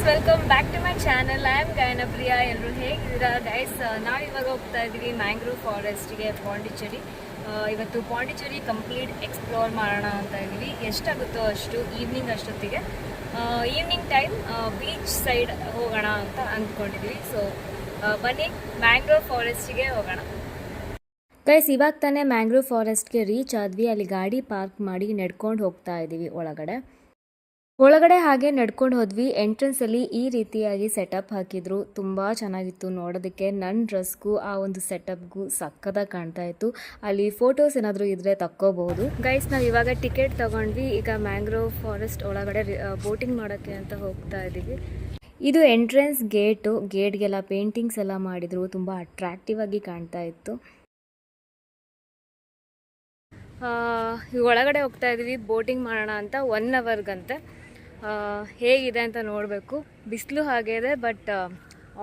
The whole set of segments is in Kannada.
Guys welcome back to my channel I am Gayana Priya ಎಲ್ಲರೂ ಹೇಗಿದ್ದೀರಾ? ಗೈಸ್ ನಾವು ಇವಾಗ ಹೋಗ್ತಾ ಇದ್ವಿ ಮ್ಯಾಂಗ್ರೂವ್ ಫಾರೆಸ್ಟ್ಗೆ ಪಾಂಡಿಚೇರಿ ಇವತ್ತು ಪಾಂಡಿಚೇರಿ ಕಂಪ್ಲೀಟ್ ಎಕ್ಸ್ಪ್ಲೋರ್ ಮಾಡೋಣ ಅಂತ ಇದ್ದೀವಿ. ಎಷ್ಟಾಗುತ್ತೋ ಅಷ್ಟು ಈವ್ನಿಂಗ್ ಅಷ್ಟೊತ್ತಿಗೆ. ಈವ್ನಿಂಗ್ ಟೈಮ್ ಬೀಚ್ ಸೈಡ್ ಹೋಗೋಣ ಅಂತ ಅಂದ್ಕೊಂಡಿದ್ವಿ ಸೊ ಬನ್ನಿ ಮ್ಯಾಂಗ್ರೋವ್ ಫಾರೆಸ್ಟಿಗೆ ಹೋಗೋಣ. ಗೈಸ್ ಇವಾಗ ತಾನೇ ಮ್ಯಾಂಗ್ರೋವ್ ಫಾರೆಸ್ಟ್ಗೆ ರೀಚ್ ಆದ್ವಿ. ಅಲ್ಲಿ ಗಾಡಿ ಪಾರ್ಕ್ ಮಾಡಿ ನಡ್ಕೊಂಡು ಹೋಗ್ತಾ ಇದ್ದೀವಿ ಒಳಗಡೆ. ಒಳಗಡೆ ಹಾಗೆ ನಡ್ಕೊಂಡು ಹೋದ್ವಿ. ಎಂಟ್ರೆನ್ಸಲ್ಲಿ ಈ ರೀತಿಯಾಗಿ ಸೆಟಪ್ ಹಾಕಿದ್ರು. ತುಂಬ ಚೆನ್ನಾಗಿತ್ತು ನೋಡೋದಕ್ಕೆ. ನನ್ನ ಡ್ರೆಸ್ಗೂ ಆ ಒಂದು ಸೆಟಪ್ಗೂ ಸಕ್ಕದಾಗಿ ಕಾಣ್ತಾ ಇತ್ತು. ಅಲ್ಲಿ ಫೋಟೋಸ್ ಏನಾದರೂ ಇದ್ರೆ ತಕ್ಕೋಬಹುದು. ಗೈಸ್ ನಾವು ಇವಾಗ ಟಿಕೆಟ್ ತಗೊಂಡ್ವಿ. ಈಗ ಮ್ಯಾಂಗ್ರೋವ್ ಫಾರೆಸ್ಟ್ ಒಳಗಡೆ ಬೋಟಿಂಗ್ ಮಾಡೋಕ್ಕೆ ಅಂತ ಹೋಗ್ತಾ ಇದ್ದೀವಿ ಇದು ಎಂಟ್ರೆನ್ಸ್ ಗೇಟು ಗೇಟ್ಗೆಲ್ಲ ಪೇಂಟಿಂಗ್ಸ್ ಎಲ್ಲ ಮಾಡಿದ್ರು. ತುಂಬ ಅಟ್ರಾಕ್ಟಿವ್ ಆಗಿ ಕಾಣ್ತಾ ಇತ್ತು. ಒಳಗಡೆ ಹೋಗ್ತಾ ಇದ್ದೀವಿ ಬೋಟಿಂಗ್ ಮಾಡೋಣ ಅಂತ ಒನ್ ಅವರ್ಗಂತೆ ಹೇಗಿದೆ ಅಂತ ನೋಡಬೇಕು. ಬಿಸಿಲು ಹಾಗೆ ಇದೆ ಬಟ್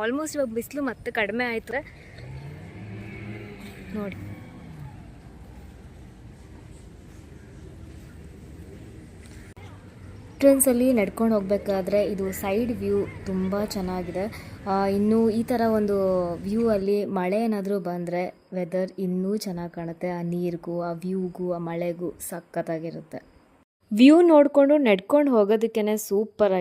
ಆಲ್ಮೋಸ್ಟ್ ಇವಾಗ ಬಿಸಿಲು ಮತ್ತೆ ಕಡಿಮೆ ಆಯ್ತರೆ ನೋಡಿ. ಎಂಟ್ರೆನ್ಸಲ್ಲಿ ನಡ್ಕೊಂಡು ಹೋಗಬೇಕಾದ್ರೆ ಇದು ಸೈಡ್ ವ್ಯೂ ತುಂಬ ಚೆನ್ನಾಗಿದೆ. ಇನ್ನು ಈ ಥರ ಒಂದು ವ್ಯೂ ಅಲ್ಲಿ ಮಳೆ ಏನಾದರೂ ಬಂದರೆ ವೆದರ್ ಇನ್ನೂ ಚೆನ್ನಾಗಿ ಕಾಣುತ್ತೆ. ಆ ನೀರಿಗೂ, ಆ ವ್ಯೂಗೂ ಆ ಮಳೆಗೂ ಸಖತ್ತಾಗಿರುತ್ತೆ. ವ್ಯೂ ನೋಡಿಕೊಂಡು ನಡ್ಕೊಂಡು ಹೋಗೋದಕ್ಕೇ ಸೂಪರ್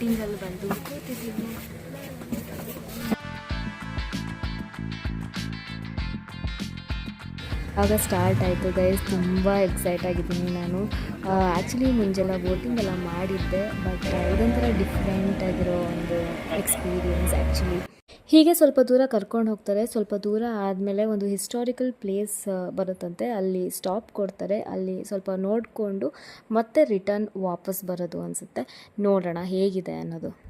ಇವಾಗ ಬೋಟಿಂಗಲ್ಲಿ ಬಂದು ಕೂತಿದ್ದೀನಿ ಆಗ ಸ್ಟಾರ್ಟ್ ಆಯಿತು. ಗೈಸ್ ತುಂಬ ಎಕ್ಸೈಟ್ ಆಗಿದ್ದೀನಿ ನಾನು. ಆ್ಯಕ್ಚುಲಿ ಮುಂಜೆಲ್ಲ ಬೋಟಿಂಗ್ ಎಲ್ಲ ಮಾಡಿದ್ದೆ ಬಟ್ ಇದೊಂಥರ ಡಿಫ್ರೆಂಟ್ ಆಗಿರೋ ಒಂದು ಎಕ್ಸ್ಪೀರಿಯನ್ಸ್ ಆ್ಯಕ್ಚುಲಿ ಹೀಗೆ ಸ್ವಲ್ಪ ದೂರ ಕರ್ಕೊಂಡು ಹೋಗ್ತಾರೆ. ಸ್ವಲ್ಪ ದೂರ ಆದಮೇಲೆ ಒಂದು ಹಿಸ್ಟಾರಿಕಲ್ ಪ್ಲೇಸ್ ಬರುತ್ತಂತೆ. ಅಲ್ಲಿ ಸ್ಟಾಪ್ ಕೊಡ್ತಾರೆ. ಅಲ್ಲಿ ಸ್ವಲ್ಪ ನೋಡಿಕೊಂಡು ಮತ್ತೆ ರಿಟರ್ನ್ ವಾಪಸ್ ಬರೋದು ಅನಿಸುತ್ತೆ. ನೋಡೋಣ ಹೇಗಿದೆ ಅನ್ನೋದು.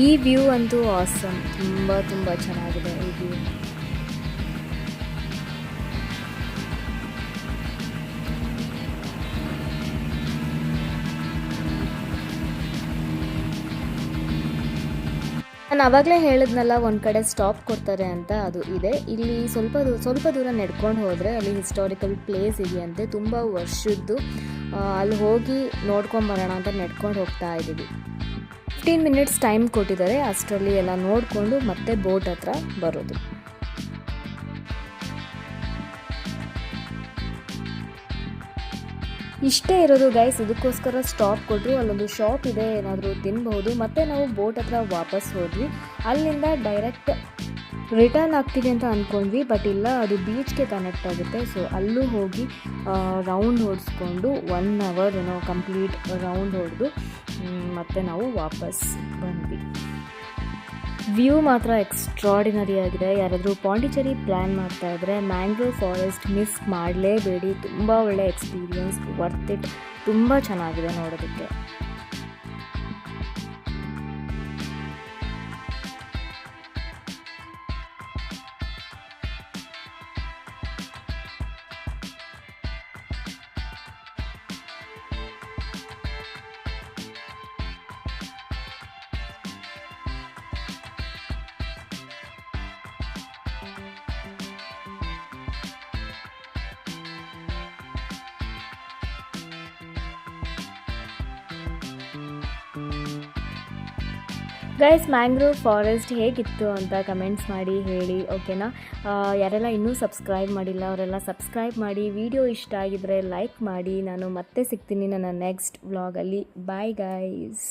ಈ ವ್ಯೂ ಅಂತೂ ಆಸಮ್ ತುಂಬ ತುಂಬ ಚೆನ್ನಾಗಿದೆ ಈ ವ್ಯೂ. ನಾನು ಆವಾಗಲೇ ಹೇಳಿದ್ನಲ್ಲ, ಒಂದು ಕಡೆ ಸ್ಟಾಪ್ ಕೊಡ್ತಾರೆ ಅಂತ, ಅದು ಇದೆ. ಇಲ್ಲಿ ಸ್ವಲ್ಪ ದೂ, ಸ್ವಲ್ಪ ದೂರ ನಡ್ಕೊಂಡು ಹೋದರೆ ಅಲ್ಲಿ ಹಿಸ್ಟಾರಿಕಲ್ ಪ್ಲೇಸ್ ಇದೆಯಂತೆ. ತುಂಬ ವರ್ಷದ್ದು ಅಲ್ಲಿ ಹೋಗಿ ನೋಡ್ಕೊಂಬರೋಣ ಅಂತ ನಡ್ಕೊಂಡು ಹೋಗ್ತಾ ಇದ್ದೀವಿ. ಫಿಫ್ಟೀನ್ ಮಿನಿಟ್ಸ್ ಟೈಮ್ ಕೊಟ್ಟಿದ್ದಾರೆ. ಅಷ್ಟರಲ್ಲಿ ಎಲ್ಲ ನೋಡಿಕೊಂಡು ಮತ್ತೆ ಬೋಟ್ ಹತ್ರ ಬರೋದು. ಇಷ್ಟೇ ಇರೋದು ಗೈಸ್ ಇದಕ್ಕೋಸ್ಕರ ಸ್ಟಾಪ್ ಕೊಟ್ಟರು ಅಲ್ಲೊಂದು ಶಾಪ್ ಇದೆ, ಏನಾದರೂ ತಿನ್ಬಹುದು. ಮತ್ತೆ ನಾವು ಬೋಟ್ ಹತ್ರ ವಾಪಸ್ ಹೋದ್ವಿ. ಅಲ್ಲಿಂದ ಡೈರೆಕ್ಟ್ ರಿಟರ್ನ್ ಆಗ್ತೀವಿ ಅಂತ ಅಂದ್ಕೊಂಡ್ವಿ ಬಟ್ ಇಲ್ಲ, ಅದು ಬೀಚ್ಗೆ ಕನೆಕ್ಟ್ ಆಗುತ್ತೆ. ಸೊ ಅಲ್ಲೂ ಹೋಗಿ ರೌಂಡ್ ಹೊಡಿಸ್ಕೊಂಡು ಒನ್ ಅವರ್ ಏನೋ ಕಂಪ್ಲೀಟ್ ರೌಂಡ್ ಹೊಡೆದು ಮತ್ತೆ ನಾವು ವಾಪಸ್ ಬಂದ್ವಿ. ವ್ಯೂ ಮಾತ್ರ ಎಕ್ಸ್ಟ್ರಾಡಿನರಿ ಆಗಿದೆ. ಯಾರಾದರೂ ಪಾಂಡಿಚೇರಿ ಪ್ಲ್ಯಾನ್ ಮಾಡ್ತಾ ಇದ್ದರೆ ಮ್ಯಾಂಗ್ರೋವ್ ಫಾರೆಸ್ಟ್ ಮಿಸ್ ಮಾಡಲೇಬೇಡಿ. ತುಂಬ ಒಳ್ಳೆ ಎಕ್ಸ್ಪೀರಿಯನ್ಸ್ ವರ್ತ್ ಇಟ್ ತುಂಬ ಚೆನ್ನಾಗಿದೆ ನೋಡೋದಕ್ಕೆ. ಗೈಸ್ ಮ್ಯಾಂಗ್ರೋವ್ ಫಾರೆಸ್ಟ್ ಹೇಗಿತ್ತು ಅಂತ ಕಮೆಂಟ್ಸ್ ಮಾಡಿ, ಹೇಳಿ ಓಕೆನಾ ಯಾರೆಲ್ಲ ಇನ್ನೂ ಸಬ್ಸ್ಕ್ರೈಬ್ ಮಾಡಿಲ್ಲ, ಅವರೆಲ್ಲ ಸಬ್ಸ್ಕ್ರೈಬ್ ಮಾಡಿ ವಿಡಿಯೋ ಇಷ್ಟ ಆಗಿದ್ದರೆ ಲೈಕ್ ಮಾಡಿ. ನಾನು ಮತ್ತೆ ಸಿಗ್ತೀನಿ ನನ್ನ ನೆಕ್ಸ್ಟ್ ವ್ಲಾಗಲ್ಲಿ ಬಾಯ್ ಗೈಸ್